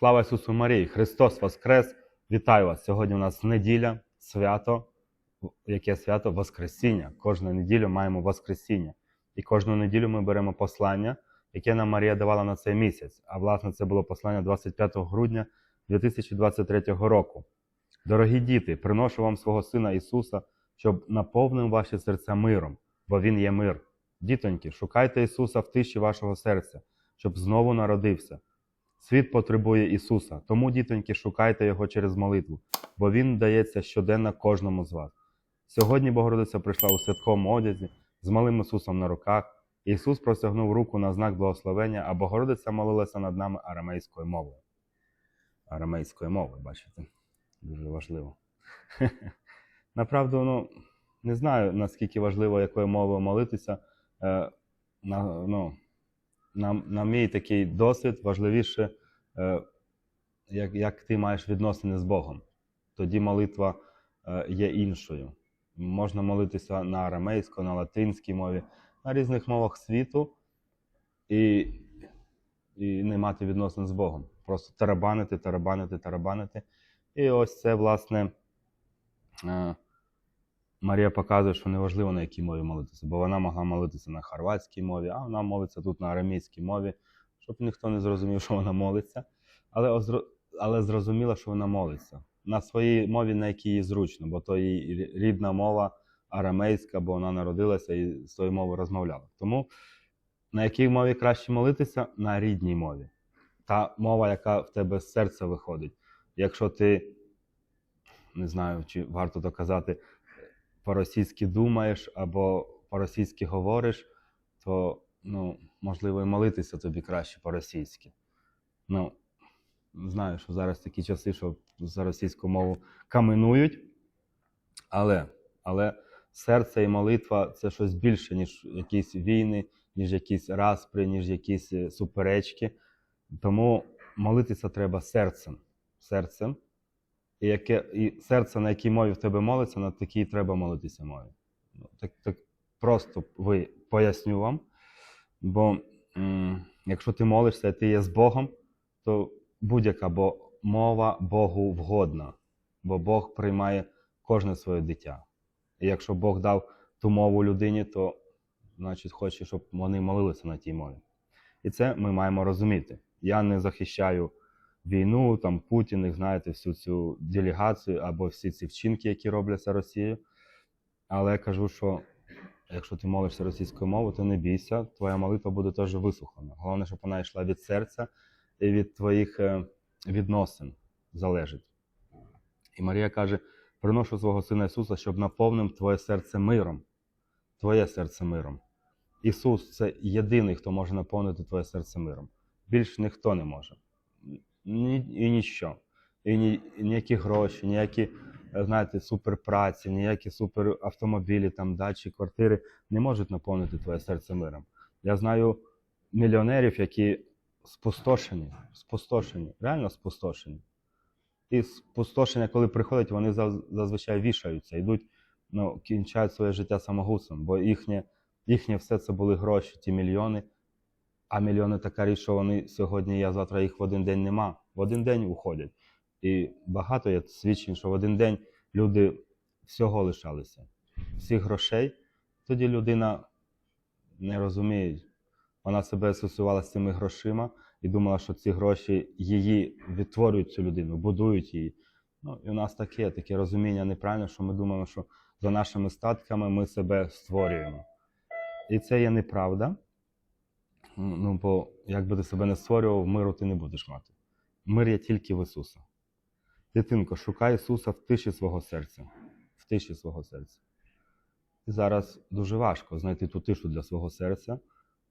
Слава Ісусу Марії! Христос Воскрес! Вітаю вас! Сьогодні у нас неділя, свято. Яке свято? Воскресіння. Кожну неділю маємо Воскресіння. І кожну неділю ми беремо послання, яке нам Марія давала на цей місяць. А власне це було послання 25 грудня 2023 року. Дорогі діти, приношу вам свого Сина Ісуса, щоб наповнив ваші серця миром, бо Він є мир. Дітоньки, шукайте Ісуса в тиші вашого серця, щоб знову народився. Світ потребує Ісуса, тому, дітоньки, шукайте Його через молитву, бо Він дається щоденно кожному з вас. Сьогодні Богородиця прийшла у святковому одязі з малим Ісусом на руках. Ісус простягнув руку на знак благословення, а Богородиця молилася над нами арамейською мовою. Арамейською мовою, бачите, дуже важливо. Направду, ну, не знаю, наскільки важливо, якою мовою молитися. Е, на, ну, на, на мій такий досвід важливіше, е, як, як ти маєш відносини з Богом. Тоді молитва е, є іншою. Можна молитися на арамейську, на латинській мові, на різних мовах світу і, і не мати відносин з Богом. Просто тарабанити, тарабанити, тарабанити. І ось це, власне, е, Марія показує, що неважливо на якій мові молитися, бо вона могла молитися на хорватській мові, а вона молиться тут на арамейській мові, щоб ніхто не зрозумів, що вона молиться, але, але зрозуміла, що вона молиться. На своїй мові, на якій їй зручно, бо то її рідна мова арамейська, бо вона народилася і з тою мовою розмовляла. Тому на якій мові краще молитися? На рідній мові. Та мова, яка в тебе з серця виходить. Якщо ти, не знаю, чи варто то казати, по-російськи думаєш або по-російськи говориш, то ну, можливо і молитися тобі краще по-російськи. Ну, знаю, що зараз такі часи, що за російську мову каменують, але, але серце і молитва це щось більше, ніж якісь війни, ніж якісь распри, ніж якісь е, суперечки. Тому молитися треба серцем. серцем. І, яке, і серце, на якій мові в тебе молиться, на такій треба молитися мові. Ну, так, так просто ви поясню вам. Бо м, якщо ти молишся і ти є з Богом, то будь-яка бо мова Богу вгодна, бо Бог приймає кожне своє дитя. І якщо Бог дав ту мову людині, то значить хоче, щоб вони молилися на тій мові. І це ми маємо розуміти. Я не захищаю війну, там Путін, їх, знаєте, всю цю делегацію або всі ці вчинки, які робляться Росією. Але я кажу, що якщо ти молишся російською мовою, то не бійся, твоя молитва буде теж вислухана. Головне, щоб вона йшла від серця і від твоїх е, відносин залежить. І Марія каже: приношу свого Сина Ісуса, щоб наповнив твоє серце миром. Твоє серце миром. Ісус це єдиний, хто може наповнити твоє серце миром. Більш ніхто не може. Ні, і ніщо. І ні, ніякі гроші, ніякі, е, знаєте, суперпраці, ніякі суперавтомобілі, там, дачі, квартири не можуть наповнити твоє серце миром. Я знаю мільйонерів, які спустошені, спустошені, реально спустошені. І спустошення, коли приходять, вони зазвичай вішаються, йдуть, ну, кінчають своє життя самогубством, бо їхнє, їхнє все це були гроші, ті мільйони. А мільйони така річ, що вони сьогодні а завтра їх в один день нема. В один день уходять. І багато є свідчень, що в один день люди всього лишалися, всіх грошей. Тоді людина не розуміє, вона себе асоціювала з цими грошима і думала, що ці гроші її відтворюють цю людину, будують її. Ну, і у нас таке, таке розуміння неправильне, що ми думаємо, що за нашими статками ми себе створюємо. І це є неправда. Ну, бо як би ти себе не створював, миру ти не будеш мати. Мир є тільки в Ісуса. Дитинко, шукай Ісуса в тиші свого серця. В тиші свого серця. І зараз дуже важко знайти ту тишу для свого серця.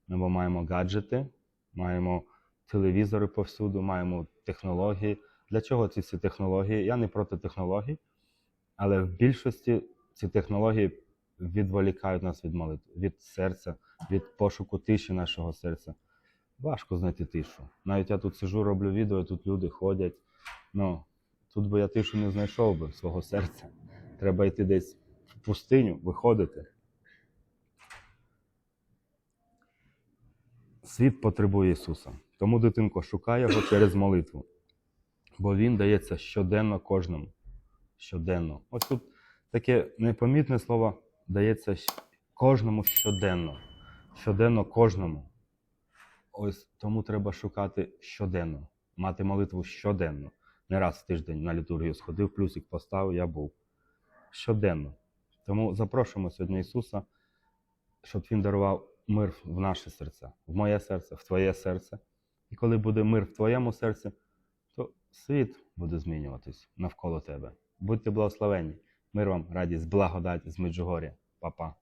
Ми маємо гаджети, маємо телевізори повсюду, маємо технології. Для чого ці всі технології? Я не проти технологій, але в більшості ці технології відволікають нас від молитви, від серця, від пошуку тиші нашого серця. Важко знайти тишу. Навіть я тут сижу, роблю відео, тут люди ходять. Ну, тут би я тишу не знайшов би свого серця. Треба йти десь в пустиню, виходити. Світ потребує Ісуса. Тому, дитинко, шукай його через молитву. бо він дається щоденно кожному. Щоденно. Ось тут таке непомітне слово дається кожному щоденно. Щоденно кожному. Ось тому треба шукати щоденно, мати молитву щоденно. Не раз в тиждень на літургію сходив, плюсик поставив, я був. Щоденно. Тому запрошуємо сьогодні Ісуса, щоб Він дарував мир в наше серце, в моє серце, в твоє серце. І коли буде мир в твоєму серці, то світ буде змінюватись навколо тебе. Будьте благословенні. Мир вам, радість, благодать з Меджугоря. Па-па.